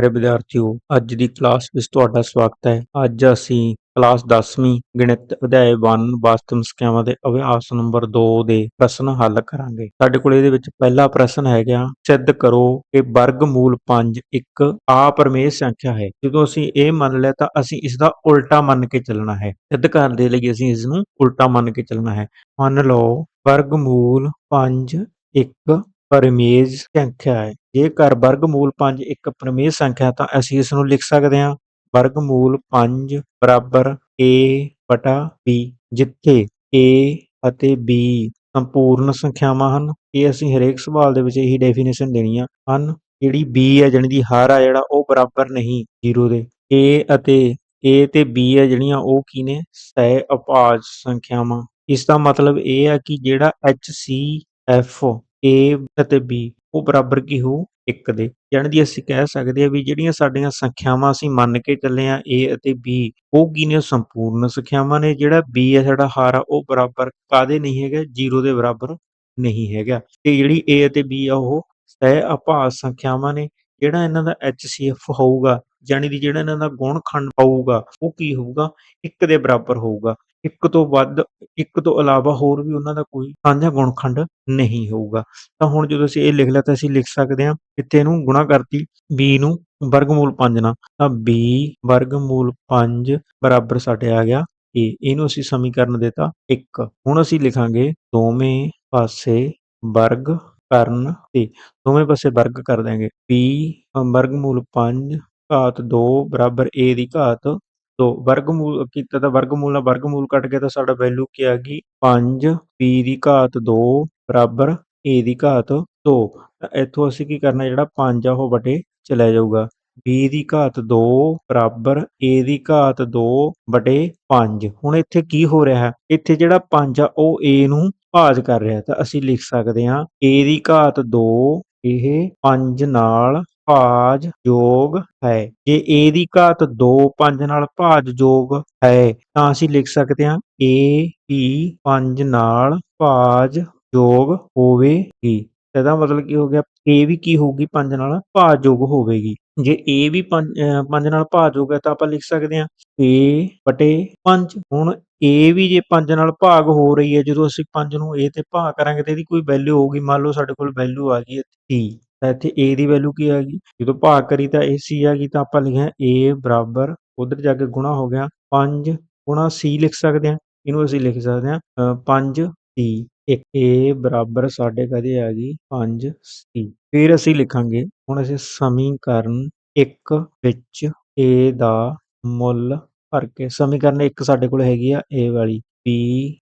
ਪਿਆਰੇ ਵਿਦਿਆਰਥੀਓ, ਅੱਜ ਦੀ ਕਲਾਸ ਵਿੱਚ ਤੁਹਾਡਾ ਸਵਾਗਤ ਹੈ। ਅੱਜ ਅਸੀਂ ਕਲਾਸ 10ਵੀਂ ਗਣਿਤ ਅਧਿਆਇ 1 ਵਾਸਤਵਿਕ ਸੰਖਿਆਵਾਂ ਦੇ ਅਭਿਆਸ ਨੰਬਰ 2 ਦੇ ਪ੍ਰਸ਼ਨ ਹੱਲ ਕਰਾਂਗੇ। ਸਾਡੇ ਕੋਲ ਇਹਦੇ ਵਿੱਚ ਪਹਿਲਾ ਪ੍ਰਸ਼ਨ ਹੈਗਾ, ਸਿੱਧ ਕਰੋ ਕਿ ਵਰਗਮੂਲ 5 ਇੱਕ ਆਪਰਮੇਯ ਸੰਖਿਆ ਹੈ। ਜਦੋਂ ਅਸੀਂ ਇਹ ਮੰਨ ਲਿਆ ਤਾਂ ਅਸੀਂ ਇਸ ਦਾ ਉਲਟਾ ਮੰਨ ਕੇ ਚੱਲਣਾ ਹੈ। ਸਿੱਧ ਕਰਨ ਦੇ ਲਈ ਅਸੀਂ ਇਸ ਨੂੰ ਉਲਟਾ ਮੰਨ ਕੇ ਚੱਲਣਾ ਹੈ। ਮੰਨ ਲਓ ਵਰਗਮੂਲ 5 ਇੱਕ ਪਰਮੇਜ ਸੰਖਿਆ ਹੈ। ਜੇਕਰ ਵਰਗਮੂਲ 5 ਇੱਕ ਪਰਮੇਯ ਸੰਖਿਆ ਤਾਂ ਅਸੀਂ ਇਸ ਨੂੰ ਲਿਖ ਸਕਦੇ ਹਾਂ ਵਰਗਮੂਲ 5 ਬਰਾਬਰ a/b ਜਿੱਥੇ a ਅਤੇ b ਸੰਪੂਰਨ ਸੰਖਿਆਵਾਂ ਹਨ। ਇਹ ਅਸੀਂ ਹਰੇਕ ਸਵਾਲ ਦੇ ਵਿੱਚ ਇਹੀ ਡੈਫੀਨੇਸ਼ਨ ਦੇਣੀਆਂ ਹਨ। ਜਿਹੜੀ b ਹੈ, ਜਾਣੀ ਦੀ ਹਰ ਆ ਜਿਹੜਾ, ਉਹ ਬਰਾਬਰ ਨਹੀਂ 0 ਦੇ। A ਅਤੇ a ਤੇ b ਹੈ, ਜਿਹੜੀਆਂ ਉਹ ਕੀ ਨੇ? ਸਹਿ ਅਪਾਜ ਸੰਖਿਆਵਾਂ। ਇਸ ਦਾ ਮਤਲਬ ਇਹ ਹੈ ਕਿ ਜਿਹੜਾ HCF a ਅਤੇ b ਉਹ ਬਰਾਬਰ ਕੀ ਹੋਊ 1 ਦੇ। ਜਾਣੀ ਦੀ ਅਸੀਂ ਕਹਿ ਸਕਦੇ ਹਾਂ ਵੀ ਜਿਹੜੀਆਂ ਸਾਡੀਆਂ ਸੰਖਿਆਵਾਂ ਅਸੀਂ ਮੰਨ ਕੇ ਚੱਲੇ ਆ a ਅਤੇ b, ਉਹ ਕੀ ਨੇ ਸੰਪੂਰਨ ਸੰਖਿਆਵਾਂ ਨੇ? ਜਿਹੜਾ b ਹੈ ਸਾਡਾ ਹਾਰ ਆ, ਉਹ ਬਰਾਬਰ ਕਾਦੇ ਨਹੀਂ ਹੈਗਾ? 0 ਦੇ ਬਰਾਬਰ ਨਹੀਂ ਹੈਗਾ। ਤੇ ਜਿਹੜੀ a ਅਤੇ b ਆ, ਉਹ ਸਹਿ ਅਭਾਜ ਸੰਖਿਆਵਾਂ ਨੇ। ਜਿਹੜਾ ਇਹਨਾਂ ਦਾ HCF ਹੋਊਗਾ ਜਾਣੀ ਕਿ ਜਿਹੜਾ ਇਹਨਾਂ ਦਾ ਗੁਣਖੰਡ ਹੋਊਗਾ, ਉਹ ਕੀ ਹੋਊਗਾ? 1 ਦੇ ਬਰਾਬਰ ਹੋਊਗਾ। ਇੱਕ ਤੋਂ ਵੱਧ, ਇੱਕ ਤੋਂ ਇਲਾਵਾ ਹੋਰ ਵੀ ਉਹਨਾਂ ਦਾ ਕੋਈ ਸਾਂਝਾ ਗੁਣਖੰਡ ਨਹੀਂ ਹੋਊਗਾ। ਤਾਂ ਹੁਣ ਜਦੋਂ ਅਸੀਂ ਇਹ ਲਿਖ ਲਿਆ ਤਾਂ ਅਸੀਂ ਲਿਖ ਸਕਦੇ ਹਾਂ ਇੱਥੇ ਇਹਨੂੰ ਗੁਣਾ ਕਰਤੀ, b ਨੂੰ ਵਰਗਮੂਲ 5 ਨਾਲ। ਤਾਂ b ਵਰਗਮੂਲ 5 ਬਰਾਬਰ ਸਾਡੇ ਆ ਗਿਆ a ਇਹਨੂੰ ਅਸੀਂ ਸਮੀਕਰਨ ਦਿੱਤਾ 1 ਹੁਣ ਅਸੀਂ ਲਿਖਾਂਗੇ ਦੋਵੇਂ ਪਾਸੇ ਵਰਗ ਕਰਨ ਤੇ। ਦੋਵੇਂ ਪਾਸੇ ਵਰਗ ਕਰ ਦਾਂਗੇ b ਵਰਗਮੂਲ 5 ਘਾਤ 2 ਬਰਾਬਰ a ਦੀ ਘਾਤ 2 ਵਰਗਮੂਲ, ਕੀਤਾ ਤਾਂ ਵਰਗਮੂਲ ਨਾਲ ਵਰਗਮੂਲ ਕੱਟ ਗਿਆ ਤਾਂ ਸਾਡਾ ਵੈਲਿਊ ਕੀ ਆ ਗਈ? 5 b ਦੀ ਘਾਤ 2 ਬਰਾਬਰ a ਦੀ ਘਾਤ 2 ਇੱਥੋਂ ਅਸੀਂ ਕੀ ਕਰਨਾ, ਜਿਹੜਾ 5 ਆ ਉਹ ਵਟੇ ਚਲਾ ਜਾਊਗਾ। B ਦੀ ਘਾਤ 2 ਬਰਾਬਰ a ਦੀ ਘਾਤ 2 ਵਟੇ 5 ਹੁਣ ਇੱਥੇ ਕੀ ਹੋ ਰਿਹਾ ਹੈ? ਇੱਥੇ ਜਿਹੜਾ 5 ਆ, ਉਹ a ਨੂੰ ਭਾਜ ਕਰ ਰਿਹਾ ਤਾਂ ਅਸੀਂ ਲਿਖ ਸਕਦੇ ਹਾਂ, a ਦੀ ਘਾਤ 2 ਇਹ 5 ਨਾਲ ਭਾਜ ਯੋਗ ਹੈ। ਜੇ a ਦੀ ਘਾਤ 2 5 ਨਾਲ ਭਾਜ ਯੋਗ ਹੈ, ਤਾਂ ਅਸੀਂ ਲਿਖ ਸਕਦੇ ਹਾਂ a ਵੀ 5 ਨਾਲ ਭਾਜ ਯੋਗ ਹੋਵੇਗੀ। ਇਹਦਾ ਮਤਲਬ ਕੀ ਹੋ ਗਿਆ? A ਵੀ ਕੀ ਹੋਊਗੀ? 5 ਨਾਲ ਭਾਜ ਯੋਗ ਹੋਵੇਗੀ। ਜੇ a ਵੀ 5 ਨਾਲ ਭਾਜ ਯੋਗ ਹੈ ਤਾਂ ਆਪਾਂ ਲਿਖ ਸਕਦੇ ਹਾਂ a ਬਟੇ 5 ਹੁਣ a ਵੀ ਜੇ 5 ਨਾਲ ਭਾਗ ਹੋ ਰਹੀ ਹੈ, ਜਦੋਂ ਅਸੀਂ 5 ਨੂੰ a ਤੇ ਭਾਗ ਕਰਾਂਗੇ, ਤੇ ਇਹਦੀ ਕੋਈ ਵੈਲਿਊ ਹੋਊਗੀ? ਮੰਨ ਲਓ ਸਾਡੇ ਕੋਲ ਵੈਲਿਊ ਆ ਗਈ 30 ਤਾਂ ਇੱਥੇ a ਦੀ ਵੈਲਿਊ ਕੀ ਆ ਜਦੋਂ ਭਾਗ ਕਰੀ ਤਾਂ ਇਹ c ਆ ਗਈ ਤਾਂ ਆਪਾਂ ਲਿਖਿਆ a ਬਰਾਬਰ ਉਧਰ ਜਾ ਕੇ ਗੁਣਾ ਹੋ ਗਿਆ 5 ਗੁਣਾ c ਲਿਖ ਸਕਦੇ ਹਾਂ। ਇਹਨੂੰ ਅਸੀਂ ਲਿਖ ਸਕਦੇ ਹਾਂ 5 c, ਇੱਕ a ਬਰਾਬਰ ਸਾਡੇ ਕਦੇ ਆ ਗਈ 5 c ਫਿਰ ਅਸੀਂ ਲਿਖਾਂਗੇ, ਹੁਣ ਅਸੀਂ ਸਮੀਕਰਨ 1 ਵਿੱਚ a ਦਾ ਮੁੱਲ ਭਰ ਕੇ, ਸਮੀਕਰਨ 1 ਸਾਡੇ ਕੋਲ ਹੈਗੀ ਆ a ਵਾਲੀ। B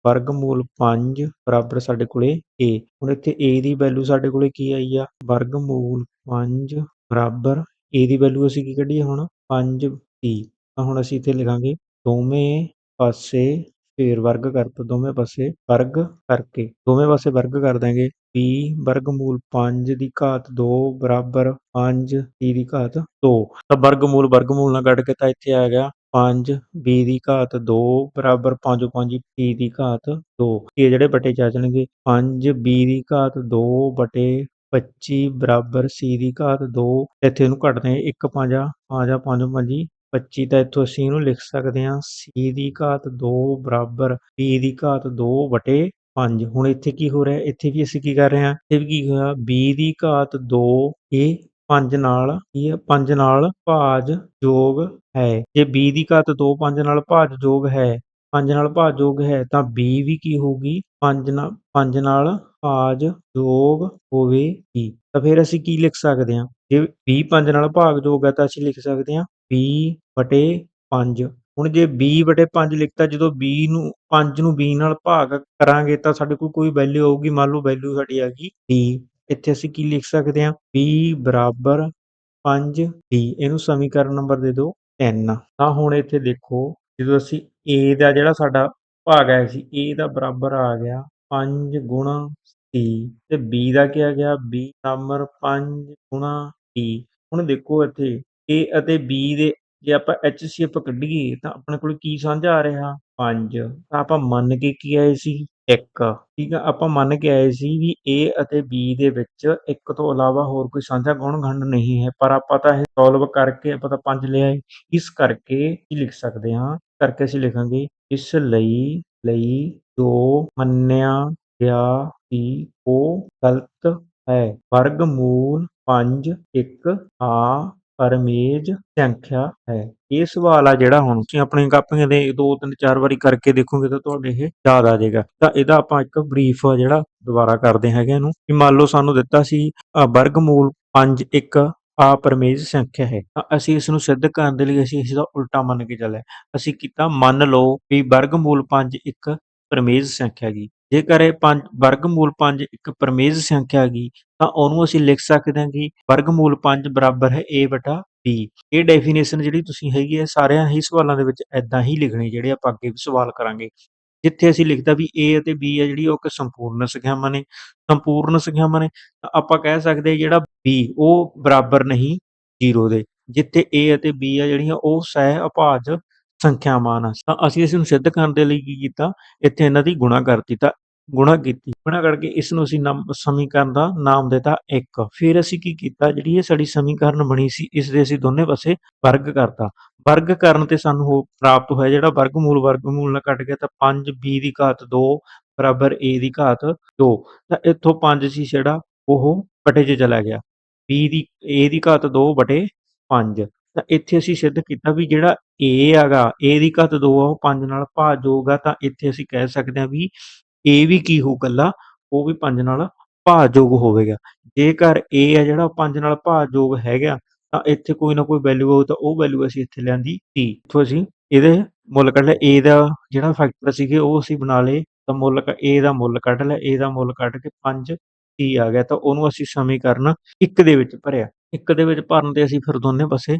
ਵਰਗਮੂਲ 5 ਬਰਾਬਰ ਸਾਡੇ ਕੋਲੇ a ਹੁਣ ਇੱਥੇ a ਦੀ ਵੈਲਿਊ ਸਾਡੇ ਕੋਲੇ ਕੀ ਆਈ ਆ? ਵਰਗਮੂਲ 5 ਬਰਾਬਰ a ਦੀ ਵੈਲਿਊ ਅਸੀਂ ਕੀ ਕੱਢੀ ਹੁਣ? 5 b ਤਾਂ ਹੁਣ ਅਸੀਂ ਇੱਥੇ ਲਿਖਾਂਗੇ ਦੋਵੇਂ ਪਾਸੇ ਫੇਰ ਵਰਗ ਕਰਤਾ ਦੋਵੇਂ ਪਾਸੇ ਵਰਗ ਕਰਕੇ। ਦੋਵੇਂ ਪਾਸੇ ਵਰਗ ਕਰ ਦਾਂਗੇ b ਵਰਗਮੂਲ 5 ਦੀ ਘਾਤ 2 ਬਰਾਬਰ 5 c ਦੀ ਘਾਤ 2 ਤਾਂ ਵਰਗਮੂਲ ਵਰਗਮੂਲ ਨਾਲ ਕੱਢ ਕੇ ਤਾਂ ਇੱਥੇ ਆ ਗਿਆ 5 b ਦੀ ਘਾਤ 2 ਬਰਾਬਰ 5 5 c ਦੀ ਘਾਤ 2 ਇਹ ਜਿਹੜੇ ਬਟੇ ਚ ਜਾਣਗੇ 5 b ਦੀ ਘਾਤ 2 ਬਟੇ 25 ਬਰਾਬਰ c ਦੀ ਘਾਤ 2 ਇੱਥੇ ਇਹਨੂੰ ਕੱਟਦੇ ਹਾਂ 1 5 5 5 5 25 ਤਾਂ ਇੱਥੋਂ ਅਸੀਂ ਇਹਨੂੰ ਲਿਖ ਸਕਦੇ ਹਾਂ c ਦੀ ਘਾਤ 2 ਬਰਾਬਰ b ਦੀ ਘਾਤ 2 ਵਟੇ 5 ਹੁਣ ਇੱਥੇ ਕੀ ਹੋ ਰਿਹਾ, ਇੱਥੇ ਵੀ ਅਸੀਂ ਕੀ ਕਰ ਰਹੇ ਹਾਂ, ਇੱਥੇ ਵੀ ਕੀ ਹੋਇਆ b ਦੀ ਘਾਤ 2 ਇਹ 5 ਨਾਲ, ਕੀ ਹੈ? 5 ਨਾਲ ਭਾਜ ਯੋਗ ਹੈ। ਜੇ b ਦੀ ਘਾਤ 2 5 ਨਾਲ ਭਾਜ ਯੋਗ ਹੈ 5 ਨਾਲ ਭਾਜ ਯੋਗ ਹੈ, ਤਾਂ b ਵੀ ਕੀ ਹੋਊਗੀ? 5 ਨਾਲ 5 ਨਾਲ ਭਾਜ ਯੋਗ ਹੋਵੇਗੀ। ਤਾਂ ਫਿਰ ਅਸੀਂ ਕੀ ਲਿਖ ਸਕਦੇ ਹਾਂ? ਜੇ b 5 ਨਾਲ ਭਾਗ ਯੋਗ ਹੈ, ਤਾਂ ਅਸੀਂ ਲਿਖ ਸਕਦੇ ਹਾਂ b ਬਟੇ 5 ਹੁਣ ਜੇ b ਬਟੇ 5 ਲਿਖਤਾ, ਜਦੋਂ b ਨੂੰ 5 ਨੂੰ b ਨਾਲ ਭਾਗ ਕਰਾਂਗੇ, ਤਾਂ ਸਾਡੇ ਕੋਲ ਕੋਈ ਵੈਲਿਊ ਆਊਗੀ? ਮੰਨ ਲਓ ਵੈਲਿਊ ਸਾਡੀ ਆ ਗਈ d ਇੱਥੇ ਅਸੀਂ ਕੀ ਲਿਖ ਸਕਦੇ ਹਾਂ? B ਬਰਾਬਰ 5 ਇਹਨੂੰ ਸਮੀਕਰਨ ਨੰਬਰ ਦੇ ਦਿਓ 3 ਤਾਂ ਹੁਣ ਇੱਥੇ ਦੇਖੋ, ਜਦੋਂ ਅਸੀਂ a ਦਾ ਜਿਹੜਾ ਸਾਡਾ ਭਾਗ ਆਇਆ ਸੀ, a ਦਾ ਬਰਾਬਰ ਆ ਗਿਆ 5 ਗੁਣਾ c ਤੇ b ਦਾ ਕੀ ਆ ਗਿਆ? B ਬਰਾਬਰ 5 ਗੁਣਾ d ਹੁਣ ਦੇਖੋ ਇੱਥੇ a ਅਤੇ b ਦੇ ਜੇ ਆਪਾਂ HCF ਕੱਢੀਏ ਤਾਂ ਆਪਣੇ ਕੋਲ ਕੀ ਸਾਂਝਾ ਆ ਰਿਹਾ? 5 ਤਾਂ ਆਪਾਂ ਮੰਨ ਕੇ ਕੀ ਆਏ ਸੀ? 1 ਠੀਕ ਆ, ਆਪਾਂ ਮੰਨ ਕੇ ਆਏ ਸੀ ਵੀ A ਅਤੇ B ਦੇ ਵਿੱਚ ਇੱਕ ਤੋਂ ਇਲਾਵਾ ਹੋਰ ਕੋਈ ਸਾਂਝਾ ਗੁਣਖੰਡ ਨਹੀਂ ਹੈ, ਪਰ ਆਪਾਂ ਤਾਂ ਇਹ ਸੋਲਵ ਕਰਕੇ ਆਪਾਂ ਤਾਂ 5 ਲਿਆਏ ਇਸ ਕਰਕੇ ਕੀ ਲਿਖ ਸਕਦੇ ਹਾਂ? ਕਰਕੇ ਅਸੀਂ ਲਿਖਾਂਗੇ, ਇਸ ਲਈ ਲਈ ਜੋ ਮੰਨਿਆ ਗਿਆ ਸੀ ਉਹ ਗਲਤ ਹੈ। ਵਰਗਮੂਲ 5 ਇੱਕ ਆ ਪਰਮੇਜ ਸੰਖਿਆ ਹੈ। ਇਹ ਸਵਾਲ ਆ ਜਿਹੜਾ ਹੁਣ ਤੁਸੀਂ ਆਪਣੀ ਕਾਪੀਆਂ ਦੇ 2 3 4 ਵਾਰੀ ਕਰਕੇ ਦੇਖੋਗੇ ਤਾਂ ਤੁਹਾਡੇ ਇਹ ਯਾਦ ਆ ਜਾਏਗਾ। ਤਾਂ ਇਹਦਾ ਆਪਾਂ ਇੱਕ ਬਰੀਫ ਜਿਹੜਾ ਦੁਬਾਰਾ ਕਰਦੇ ਹੈਗੇ ਇਹਨੂੰ ਕਿ ਮੰਨ ਲਓ ਸਾਨੂੰ ਦਿੱਤਾ ਸੀ ਅ, ਵਰਗਮੂਲ 5 ਇੱਕ ਆ ਪਰਮੇਜ ਸੰਖਿਆ ਹੈ। ਤਾਂ ਅਸੀਂ ਇਸ ਨੂੰ ਸਿੱਧ ਕਰਨ ਦੇ ਲਈ ਅਸੀਂ ਇਸ ਦਾ ਉਲਟਾ ਮੰਨ ਕੇ ਚੱਲੇ ਅਸੀਂ ਕੀਤਾ ਮੰਨ ਲਓ ਵੀ ਵਰਗਮੂਲ 5 ਇੱਕ ਪਰਮੇਜ ਸੰਖਿਆ ਗੀ ਜੇਕਰ ਇਹ 5 ਵਰਗਮੂਲ 5 ਇੱਕ ਪਰਮੇਜ ਸੰਖਿਆ ਗੀ ਤਾਂ ਉਹਨੂੰ ਅਸੀਂ ਲਿਖ ਸਕਦੇ ਹਾਂ ਕਿ ਵਰਗਮੂਲ 5 ਬਰਾਬਰ ਹੈ a ਬਟਾ b ਇਹ ਡੈਫੀਨੇਸ਼ਨ ਜਿਹੜੀ ਤੁਸੀਂ ਹੈਗੀ ਹੈ, ਸਾਰਿਆਂ ਹੀ ਸਵਾਲਾਂ ਦੇ ਵਿੱਚ ਐਦਾਂ ਹੀ ਲਿਖਣੀ, ਜਿਹੜੇ ਆਪਾਂ ਅੱਗੇ ਵੀ ਸਵਾਲ ਕਰਾਂਗੇ। ਜਿੱਥੇ ਅਸੀਂ ਲਿਖਦਾ ਵੀ a ਅਤੇ b ਹੈ, ਜਿਹੜੀ ਉਹ ਇੱਕ ਸੰਪੂਰਨ ਸੰਖਿਆਵਾਂ ਨੇ। ਸੰਪੂਰਨ ਸੰਖਿਆਵਾਂ ਨੇ, ਤਾਂ ਆਪਾਂ ਕਹਿ ਸਕਦੇ ਜਿਹੜਾ b, ਉਹ ਬਰਾਬਰ ਨਹੀਂ 0 ਦੇ। ਜਿੱਥੇ a ਅਤੇ b ਆ ਜਿਹੜੀਆਂ, ਉਹ ਸਹਿ ਅਭਾਜ ਸੰਖਿਆਵਾਂ ਹਨ। ਤਾਂ ਅਸੀਂ ਇਸ ਨੂੰ ਸਿੱਧ ਕਰਨ ਦੇ ਲਈ ਕੀ ਕੀਤਾ? ਇੱਥੇ ਇਹਨਾਂ ਦੀ ਗੁਣਾ ਕਰ ਦਿੱਤਾ ਗੁਣਾ ਕੀਤੀ। ਗੁਣਾ ਕਰਕੇ ਇਸ ਨੂੰ ਅਸੀਂ ਨਾਮ, ਸਮੀਕਰਨ ਦਾ ਨਾਮ ਦਿੱਤਾ 1 ਫਿਰ ਅਸੀਂ ਕੀ ਕੀਤਾ? ਜਿਹੜੀ ਇਹ ਸਾਡੀ ਸਮੀਕਰਨ ਬਣੀ ਸੀ ਇਸ ਦੇ ਅਸੀਂ ਦੋਨੇ ਪਾਸੇ ਵਰਗ ਕਰਤਾ। ਵਰਗ ਕਰਨ ਤੇ ਸਾਨੂੰ ਉਹ ਪ੍ਰਾਪਤ ਹੋਇਆ। ਜਿਹੜਾ ਵਰਗਮੂਲ ਵਰਗਮੂਲ ਨਾਲ ਕੱਟ ਗਿਆ ਤਾਂ 5b ਦੀ ਘਾਤ 2 ਬਰਾਬਰ a ਦੀ ਘਾਤ 2 ਤਾਂ ਇੱਥੋਂ 5 ਸੀ ਜਿਹੜਾ, ਉਹ ਬਟੇ 'ਚ ਚਲਾ ਗਿਆ। b ਦੀ a ਦੀ ਘਾਤ 2 ਬਟੇ 5 ਤਾਂ ਇੱਥੇ ਅਸੀਂ ਸਿੱਧ ਕੀਤਾ ਵੀ ਜਿਹੜਾ a ਹੈਗਾ a ਦੀ ਘਾਤ 2 ਆ, ਉਹ 5 ਨਾਲ ਭਾਜਯੋਗ ਆ ਤਾਂ ਇੱਥੇ ਅਸੀਂ ਕਹਿ ਸਕਦੇ ਹਾਂ ਵੀ ਇਹ ਵੀ ਕੀ ਹੋਊ ਇਕੱਲਾ, ਉਹ ਵੀ 5 ਨਾਲ ਭਾਜਯੋਗ ਹੋਵੇਗਾ। ਜੇਕਰ a ਹੈ ਜਿਹੜਾ 5 ਨਾਲ ਭਾਜਯੋਗ ਹੈਗਾ, ਤਾਂ ਇੱਥੇ ਕੋਈ ਨਾ ਕੋਈ ਵੈਲਿਊ ਹੋਊ ਤਾਂ ਉਹ ਵੈਲਿਊ ਅਸੀਂ ਇੱਥੇ ਲਿਆਂਦੀ t ਇੱਥੋਂ ਅਸੀਂ ਇਹਦੇ ਮੁੱਲ ਕੱਢ ਲਿਆ। A ਦਾ ਜਿਹੜਾ ਫੈਕਟਰ ਸੀਗੇ, ਉਹ ਅਸੀਂ ਬਣਾ ਲਏ, ਤਾਂ ਮੁੱਲ ਕ- a ਦਾ ਮੁੱਲ ਕੱਢ ਲਿਆ। A ਦਾ ਮੁੱਲ ਕੱਢ ਕੇ 5 t ਆ ਗਿਆ, ਤਾਂ ਉਹਨੂੰ ਅਸੀਂ ਸਮੀਕਰਨ ਇੱਕ ਦੇ ਵਿੱਚ ਭਰਿਆ। ਇੱਕ ਦੇ ਵਿੱਚ ਭਰਨ ਤੇ ਅਸੀਂ ਫਿਰ ਦੋਨੇ ਪਾਸੇ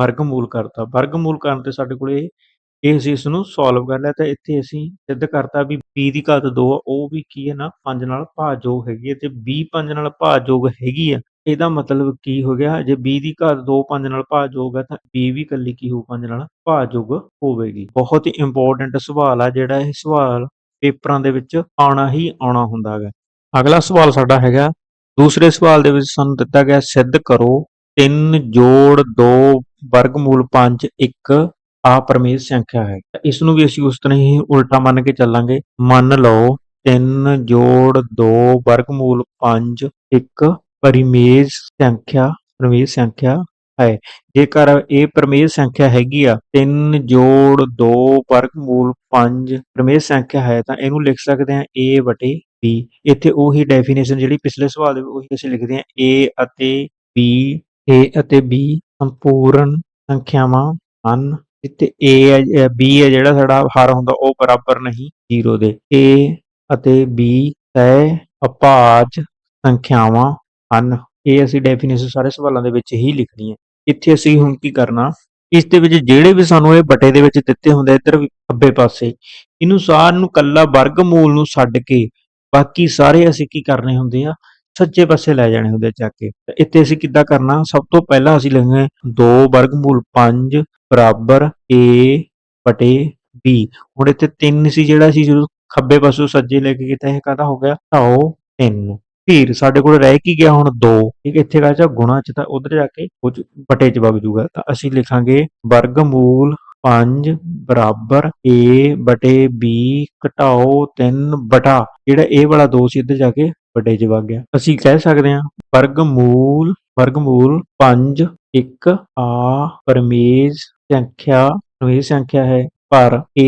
ਵਰਗਮੂਲ ਕਰਤਾ। ਵਰਗਮੂਲ ਕਰਨ ਤੇ ਸਾਡੇ ਕੋਲ ਇਹ ਇਹ ਅਸੀਂ ਇਸ ਨੂੰ ਸੋਲਵ ਕਰ ਲਿਆ, ਤਾਂ ਇੱਥੇ ਅਸੀਂ ਸਿੱਧ ਕਰਤਾ ਵੀ b ਦੀ ਘਾਤ 2 ਆ, ਉਹ ਵੀ ਕੀ ਹੈ ਨਾ 5 ਨਾਲ ਭਾਜਯੋਗ ਹੈਗੀ ਹੈ ਤੇ b 5 ਨਾਲ ਭਾਜਯੋਗ ਹੈਗੀ ਆ ਇਹਦਾ ਮਤਲਬ ਕੀ ਹੋ ਗਿਆ, ਜੇ b ਦੀ ਘਾਤ 2 5 ਨਾਲ ਭਾਜਯੋਗ ਹੈ ਤਾਂ b ਵੀ ਇਕੱਲੀ ਕੀ ਹੋਊ 5 ਨਾਲ ਭਾਜਯੋਗ ਹੋਵੇਗੀ। ਬਹੁਤ ਹੀ ਇੰਪੋਰਟੈਂਟ ਸਵਾਲ ਆ ਜਿਹੜਾ ਇਹ ਸਵਾਲ ਪੇਪਰਾਂ ਦੇ ਵਿੱਚ ਆਉਣਾ ਹੀ ਆਉਣਾ ਹੁੰਦਾ ਹੈ ਅਗਲਾ ਸਵਾਲ ਸਾਡਾ ਹੈਗਾ, ਦੂਸਰੇ ਸਵਾਲ ਦੇ ਵਿੱਚ ਸਾਨੂੰ ਦਿੱਤਾ ਗਿਆ, ਸਿੱਧ ਕਰੋ 3 ਜੋੜ 2 ਵਰਗਮੂਲ 5 1 ਆ ਪਰਮੇਸ਼ ਸੰਖਿਆ ਹੈ। ਤਾਂ ਇਸ ਨੂੰ ਵੀ ਅਸੀਂ ਉਸ ਤਰ੍ਹਾਂ ਹੀ ਉਲਟਾ ਮੰਨ ਕੇ ਚੱਲਾਂਗੇ। ਮੰਨ ਲਓ 3 ਜੋੜ 2 ਵਰਗਮੂਲ 5 1 ਪਰਿਮੇਜ ਸੰਖਿਆ, ਪਰਮੇਸ਼ ਸੰਖਿਆ ਹੈ। ਜੇਕਰ ਇਹ ਪਰਮੇਸ਼ ਸੰਖਿਆ ਹੈਗੀ ਆ 3 ਜੋੜ 2 ਵਰਗਮੂਲ 5 ਪਰਮੇਸ਼ ਸੰਖਿਆ ਹੈ, ਤਾਂ ਇਹਨੂੰ ਲਿਖ ਸਕਦੇ ਹਾਂ a ਵਟੇ b ਇੱਥੇ ਉਹੀ ਡੈਫੀਨੇਸ਼ਨ ਜਿਹੜੀ ਪਿਛਲੇ ਸਵਾਲ ਦੇ ਉਹੀ ਅਸੀਂ ਲਿਖਦੇ ਹਾਂ। A ਅਤੇ b, a ਅਤੇ b ਸੰਪੂਰਨ ਸੰਖਿਆਵਾਂ ਹਨ। ਜਿੱਥੇ a ਹੈ b ਹੈ ਜਿਹੜਾ ਸਾਡਾ ਹਰ ਹੁੰਦਾ, ਉਹ ਬਰਾਬਰ ਨਹੀਂ 0 ਦੇ। A ਅਤੇ b ਤੈ ਅਭਾਜ ਸੰਖਿਆਵਾਂ ਹਨ। ਇਹ ਅਸੀਂ ਡੈਫੀਨੇਸ਼ਨ ਸਾਰੇ ਸਵਾਲਾਂ ਦੇ ਵਿੱਚ ਹੀ ਲਿਖਣੀ ਹੈ। ਇੱਥੇ ਅਸੀਂ ਹੁਣ ਕੀ ਕਰਨਾ, ਇਸ ਦੇ ਵਿੱਚ ਜਿਹੜੇ ਵੀ ਸਾਨੂੰ ਇਹ ਬਟੇ ਦੇ ਵਿੱਚ ਦਿੱਤੇ ਹੁੰਦੇ ਇੱਧਰ ਖੱਬੇ ਪਾਸੇ, ਇਹਨੂੰ ਸਾਰ ਨੂੰ ਕੱਲਾ ਵਰਗਮੂਲ ਨੂੰ ਛੱਡ ਕੇ ਬਾਕੀ ਸਾਰੇ ਅਸੀਂ ਕੀ ਕਰਨੇ ਹੁੰਦੇ ਆ ਸੱਜੇ ਪਾਸੇ ਲੈ ਜਾਣੇ ਹੁੰਦੇ ਆ ਚੱਕ ਕੇ। ਤਾਂ ਇੱਥੇ ਅਸੀਂ ਕਿੱਦਾਂ ਕਰਨਾ? ਸਭ ਤੋਂ ਪਹਿਲਾਂ ਅਸੀਂ ਲਿਖਾਂਗੇ 2 ਵਰਗਮੂਲ 5 ਬਰਾਬਰ, a, ਬਟੇ, b ਹੁਣ ਇੱਥੇ 3 ਸੀ ਜਿਹੜਾ ਸੀ, ਜਦੋਂ ਖੱਬੇ ਪਾਸੋਂ ਸੱਜੇ ਲੈ ਕੇ ਕੀਤਾ, ਇਹ ਕਾਹਦਾ ਹੋ ਗਿਆ? ਢਾਓ 3 ਫਿਰ ਸਾਡੇ ਕੋਲ ਰਹਿ ਕੀ ਗਿਆ ਹੁਣ 2 ਠੀਕ ਇੱਥੇ ਇੱਥੇ ਕਹਚਾ ਗੁਣਾ ਚ ਤਾਂ ਉਧਰ ਜਾ ਕੇ ਉਹ 'ਚ ਬਟੇ ਚ ਵਗ ਜੂਗਾ। ਤਾਂ ਅਸੀਂ ਲਿਖਾਂਗੇ ਵਰਗਮੂਲ 5 ਬਰਾਬਰ, a, ਬਟੇ, b, ਘਟਾਓ 3 ਬਟਾ। ਜਿਹੜਾ ਇਹ ਵਾਲਾ 2 ਸੀ, ਇੱਧਰ ਜਾ ਕੇ ਵੱਡੇ ਚ ਵਗ ਗਿਆ ਅਸੀਂ ਕਹਿ ਸਕਦੇ ਹਾਂ ਵਰਗਮੂਲ ਵਰਗਮੂਲ 5 ਇੱਕ, ਆ, ਪਰਮੇਜ ਸੰਖਿਆ ਪਰਮੇਜ ਸੰਖਿਆ ਹੈ। ਪਰ a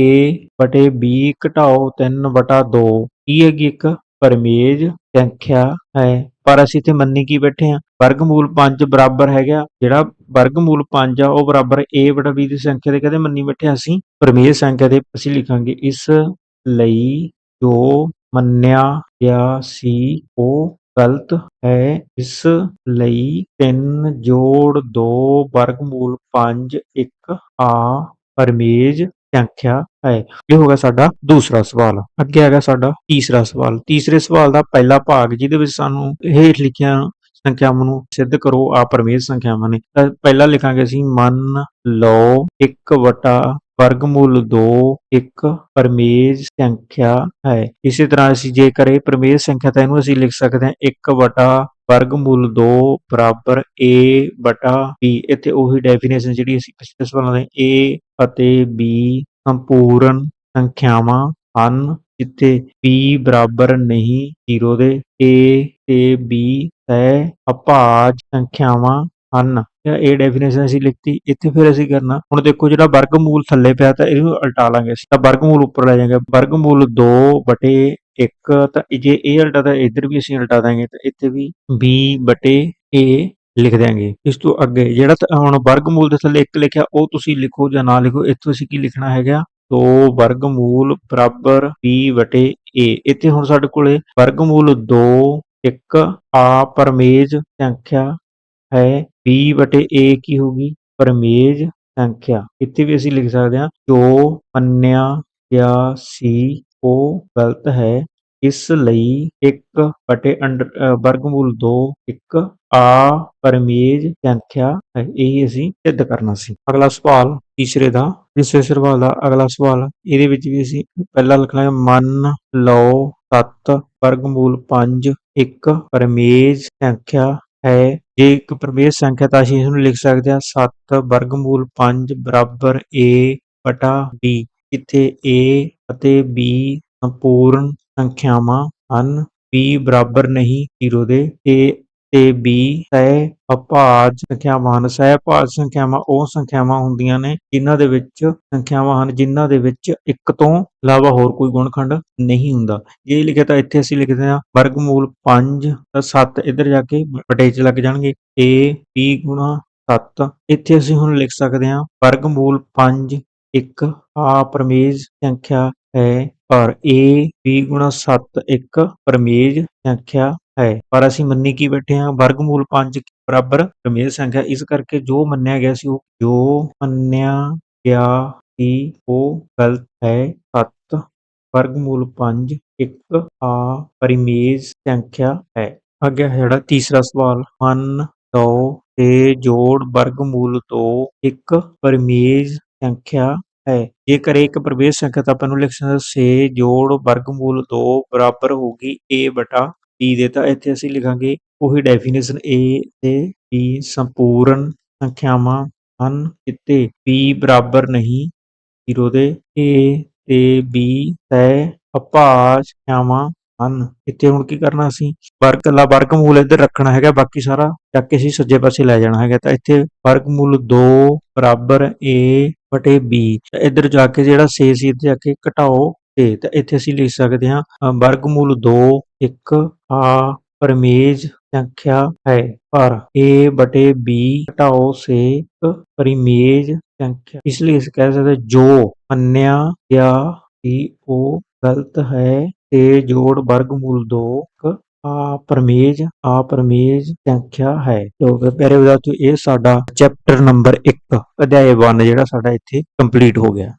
ਬਟੇ b ਘਟਾਓ 3 ਬਟਾ 2 ਕੀ ਹੈਗੀ ਇੱਕ? ਪਰਮੇਜ ਸੰਖਿਆ ਹੈ। ਪਰ ਅਸੀਂ ਇੱਥੇ ਮੰਨੀ ਕੀ ਬੈਠੇ ਆ ਵਰਗਮੂਲ 5 ਬਰਾਬਰ ਹੈਗਾ। ਜਿਹੜਾ ਵਰਗਮੂਲ 5 ਆ, ਉਹ ਬਰਾਬਰ a ਬਟਾ b ਦੀ ਸੰਖਿਆ ਦੇ ਕਹਦੇ ਮੰਨੀ ਬੈਠੇ ਹਾਂ ਅਸੀਂ। ਪਰਮੇਜ ਸੰਖਿਆ ਦੇ ਅਸੀਂ ਲਿਖਾਂਗੇ ਇਸ ਲਈ ਜੋ ਮੰਨਿਆ ਗਿਆ ਸੀ। ਉਹ ਗਲਤ ਹੈ। ਇਸ ਲਈ ਤਿੰਨ ਜੋੜ 2 ਵਰਗਮੂਲ 5 1 ਆ ਪਰਮੇਜ ਸੰਖਿਆ ਹੈ। ਇਹ ਗਿਆ ਸਾਡਾ ਦੂਸਰਾ ਸਵਾਲ। ਅੱਗੇ ਹੈਗਾ ਸਾਡਾ ਤੀਸਰਾ ਸਵਾਲ। ਤੀਸਰੇ ਸਵਾਲ ਦਾ ਪਹਿਲਾ ਭਾਗ ਜਿਹਦੇ ਵਿੱਚ ਸਾਨੂੰ ਹੇਠ ਲਿਖੀਆਂ ਸੰਖਿਆਵਾਂ ਨੂੰ ਸਿੱਧ ਕਰੋ ਆ ਪਰਮੇਜ ਸੰਖਿਆਵਾਂ ਨੇ। ਤਾਂ ਪਹਿਲਾਂ ਲਿਖਾਂਗੇ ਅਸੀਂ, ਮੰਨ ਲਓ 1 ਵਟਾ ਵਰਗਮੂਲ 2 ਇੱਕ ਪਰਮੇਜ ਸੰਖਿਆ ਹੈ। ਇਸੇ ਤਰ੍ਹਾਂ ਅਸੀਂ ਜੇਕਰ ਇਹ ਪਰਮੇਜ ਸੰਖਿਆ, ਤਾਂ ਇਹਨੂੰ ਅਸੀਂ ਲਿਖ ਸਕਦੇ ਹਾਂ 1 ਵਟਾ ਵਰਗਮੂਲ 2 ਬਰਾਬਰ a ਬਟਾ b ਇੱਥੇ ਉਹੀ ਡੈਫੀਨੇਸ਼ਨ ਜਿਹੜੀ ਅਸੀਂ ਪਿਛਲੇ ਸਵਾਲਾਂ ਦੇ a ਅਤੇ b ਸੰਪੂਰਨ ਸੰਖਿਆਵਾਂ ਹਨ। ਜਿੱਥੇ b ਬਰਾਬਰ ਨਹੀਂ 0 ਦੇ, a ਤੇ b ਹੈ ਅਭਾਜ ਸੰਖਿਆਵਾਂ ਹਨ। ਇਹ ਡੈਫੀਨੇਸ਼ਨ ਅਸੀਂ ਲਿਖਤੀ, ਇੱਥੇ ਫਿਰ ਅਸੀਂ ਕਰਨਾ, ਹੁਣ ਦੇਖੋ ਜਿਹੜਾ ਵਰਗਮੂਲ ਥੱਲੇ ਪਿਆ ਤਾਂ ਇਹਨੂੰ ਉਲਟਾ ਲਾਂਗੇ ਅਸੀਂ। ਤਾਂ ਵਰਗਮੂਲ ਉੱਪਰ ਲੈ ਜਾਵਾਂਗੇ ਵਰਗਮੂਲ 2 ਬਟੇ 1 ਤਾਂ ਜੇ ਇਹ ਉਲਟਾ ਤਾਂ ਇੱਧਰ ਵੀ ਅਸੀਂ ਉਲਟਾ ਦਾਂਗੇ, ਤਾਂ ਇੱਥੇ ਵੀ b ਬਟੇ a ਲਿਖ ਦਿਆਂਗੇ। ਇਸ ਤੋਂ ਅੱਗੇ ਜਿਹੜਾ ਤਾਂ ਹੁਣ ਵਰਗਮੂਲ ਦੇ ਥੱਲੇ 1 ਲਿਖਿਆ, ਉਹ ਤੁਸੀਂ ਲਿਖੋ ਜਾਂ ਨਾ ਲਿਖੋ, ਇੱਥੋਂ ਅਸੀਂ ਕੀ ਲਿਖਣਾ ਹੈਗਾ? 2 ਵਰਗਮੂਲ ਬਰਾਬਰ b ਬਟੇ a ਇੱਥੇ ਹੁਣ ਸਾਡੇ ਕੋਲੇ ਵਰਗਮੂਲ 2 ਇੱਕ ਆ ਪਰਮੇਜ ਸੰਖਿਆ ਹੈ। b ਬਟੇ a ਕੀ ਹੋਗੀ ਪਰਮੇਜ ਸੰਖਿਆ। ਇੱਥੇ ਵੀ ਅਸੀਂ ਲਿਖ ਸਕਦੇ ਹਾਂ ਜੋ ਮੰਨਿਆ ਗਿਆ ਸੀ ਉਹ ਗਲਤ ਹੈ। ਇਸ ਲਈ 1 ਬਟੇ ਅੰਡਰ ਅ, ਵਰਗਮੂਲ 2 ਇੱਕ ਆ ਪਰਮੇਜ ਸੰਖਿਆ ਹੈ। ਇਹ ਅਸੀਂ ਸਿੱਧ ਕਰਨਾ ਸੀ। ਅਗਲਾ ਸਵਾਲ। ਤੀਸਰੇ ਦਾ, ਤੀਸਰੇ ਸਵਾਲ ਦਾ ਅਗਲਾ ਸਵਾਲ, ਇਹਦੇ ਵਿੱਚ ਵੀ ਅਸੀਂ ਪਹਿਲਾਂ ਲਿਖਣਾ ਹੈ, ਮੰਨ, ਲਓ 7 ਵਰਗਮੂਲ 5 ਇੱਕ, ਪਰਮੇਜ, ਸੰਖਿਆ ਹੈ। ਜੇ ਇੱਕ ਪਰਮੇਜ ਸੰਖਿਆ ਤਾਂ ਅਸੀਂ ਇਸਨੂੰ ਲਿਖ ਸਕਦੇ ਹਾਂ 7 ਵਰਗਮੂਲ 5 ਬਰਾਬਰ a ਬਟਾ b ਇੱਥੇ a ਅਤੇ b ਸੰਪੂਰਨ ਸੰਖਿਆਵਾਂ ਹਨ। b ਬਰਾਬਰ ਨਹੀਂ 0 ਦੇ। ਤੇ ਤੇ b ਸਹਿ ਅਭਾਜ ਸੰਖਿਆਵਾਂ ਹਨ। ਸਹਿ ਅਭਾਜ ਸੰਖਿਆਵਾਂ ਉਹ ਸੰਖਿਆਵਾਂ ਹੁੰਦੀਆਂ ਨੇ ਜਿਨ੍ਹਾਂ ਦੇ ਵਿੱਚ ਸੰਖਿਆਵਾਂ ਹਨ, ਜਿਨ੍ਹਾਂ ਦੇ ਵਿੱਚ ਇੱਕ ਤੋਂ ਇਲਾਵਾ ਹੋਰ ਕੋਈ ਗੁਣਖੰਡ ਨਹੀਂ ਹੁੰਦਾ। ਜੇ ਲਿਖਿਆ ਤਾਂ ਇੱਥੇ ਅਸੀਂ ਲਿਖਦੇ ਹਾਂ, ਵਰਗਮੂਲ 5 ਤਾਂ 7 ਇੱਧਰ ਜਾ ਕੇ ਵਟੇ ਚ ਲੱਗ ਜਾਣਗੇ। A, b ਗੁਣਾ 7 ਇੱਥੇ ਅਸੀਂ ਹੁਣ ਲਿਖ ਸਕਦੇ ਹਾਂ, ਵਰਗਮੂਲ 5 ਇੱਕ, ਆ ਪਰਮੇਜ ਸੰਖਿਆ ਹੈ। ਪਰ a, b ਗੁਣਾ 7 ਇੱਕ ਪਰਮੇਜ ਸੰਖਿਆ ਹੈ। ਪਰ ਅਸੀਂ ਮੰਨੀ ਕੀ ਬੈਠੇ ਹਾਂ? ਵਰਗਮੂਲ 5 ਬਰਾਬਰ? ਪਰਮੇਜ ਸੰਖਿਆ ਇਸ ਕਰਕੇ ਜੋ ਮੰਨਿਆ ਗਿਆ ਸੀ ਉਹ ਜੋ ਮੰਨਿਆ ਗਿਆ ਸੀ, ਉਹ ਗਲਤ ਹੈ। 7 ਵਰਗਮੂਲ 5 ਇੱਕ ਆ ਪਰਿਮੇਜ ਸੰਖਿਆ ਹੈ। ਅੱਗੇ ਜਿਹੜਾ ਤੀਸਰਾ ਸਵਾਲ। ਮੰਨ, ਦੋ ਤੇ ਜੋੜ ਵਰਗਮੂਲ ਤੋਂ ਇੱਕ ਪਰਿਮੇਜ ਸੰਖਿਆ ਹੈ। ਜੇਕਰ ਇਹ ਇੱਕ ਪਰਿਮੇਜ ਸੰਖਿਆ ਤਾਂ ਆਪਾਂ ਨੂੰ ਲਿਖ ਸਕਦੇ ਸੇ ਜੋੜ ਵਰਗਮੂਲ 2 ਬਰਾਬਰ ਹੋਗੀ a ਬਟਾ b ਦੇ, ਤਾਂ ਇੱਥੇ ਅਸੀਂ ਲਿਖਾਂਗੇ ਉਹੀ ਡੈਫੀਨੇਸ਼ਨ a ਤੇ b ਸੰਪੂਰਨ ਸੰਖਿਆਵਾਂ ਹਨ ਜਿੱਤੇ b ਬਰਾਬਰ ਨਹੀਂ 0 ਦੇ, a ਤੇ b ਤੈ ਅਭਾਜ ਸੰਖਿਆਵਾਂ ਹਨ। ਇੱਥੇ ਹੁਣ ਕੀ ਕਰਨਾ ਅਸੀਂ ਵਰਗ, ਲਾ ਵਰਗਮੂਲ ਇੱਧਰ ਰੱਖਣਾ ਹੈਗਾ, ਬਾਕੀ ਸਾਰਾ ਚੱਕ ਕੇ ਅਸੀਂ ਸੱਜੇ ਪਾਸੇ ਲੈ ਜਾਣਾ ਹੈਗਾ। ਤਾਂ ਇੱਥੇ ਵਰਗਮੂਲ 2 ਬਰਾਬਰ a ਬਟੇ b ਇੱਧਰ ਜਾ ਕੇ ਜਿਹੜਾ 6 ਸੀ, ਇੱਥੇ ਜਾ ਕੇ ਘਟਾਓ। ਤੇ ਤਾਂ ਇੱਥੇ ਅਸੀਂ ਲਿਖ ਸਕਦੇ ਹਾਂ ਅ, ਵਰਗਮੂਲ 2 ਇੱਕ ਆ ਪਰਮੇਜ ਸੰਖਿਆ ਹੈ। ਪਰ a ਬਟੇ b ਘਟਾਓ ਸੇ ਇੱਕ ਪਰਿਮੇਜ ਸੰਖਿਆ। ਇਸ ਲਈ ਅਸੀਂ ਕਹਿ ਸਕਦੇ ਜੋ ਮੰਨਿਆ ਗਿਆ ਸੀ ਉਹ ਗਲਤ ਹੈ। ਤੇ ਜੋੜ ਵਰਗਮੂਲ 2 ਇੱਕ ਆ ਪਰਮੇਜ ਆ ਪਰਮੇਜ ਸੰਖਿਆ ਹੈ। ਤੋ ਪਿਆਰੇ ਵਿਦਿਆਰਥੀਓ ਇਹ ਸਾਡਾ ਚੈਪਟਰ ਨੰਬਰ 1 ਅਧਿਆਇ 1 ਜਿਹੜਾ ਸਾਡਾ ਇੱਥੇ ਕੰਪਲੀਟ ਹੋ ਗਿਆ।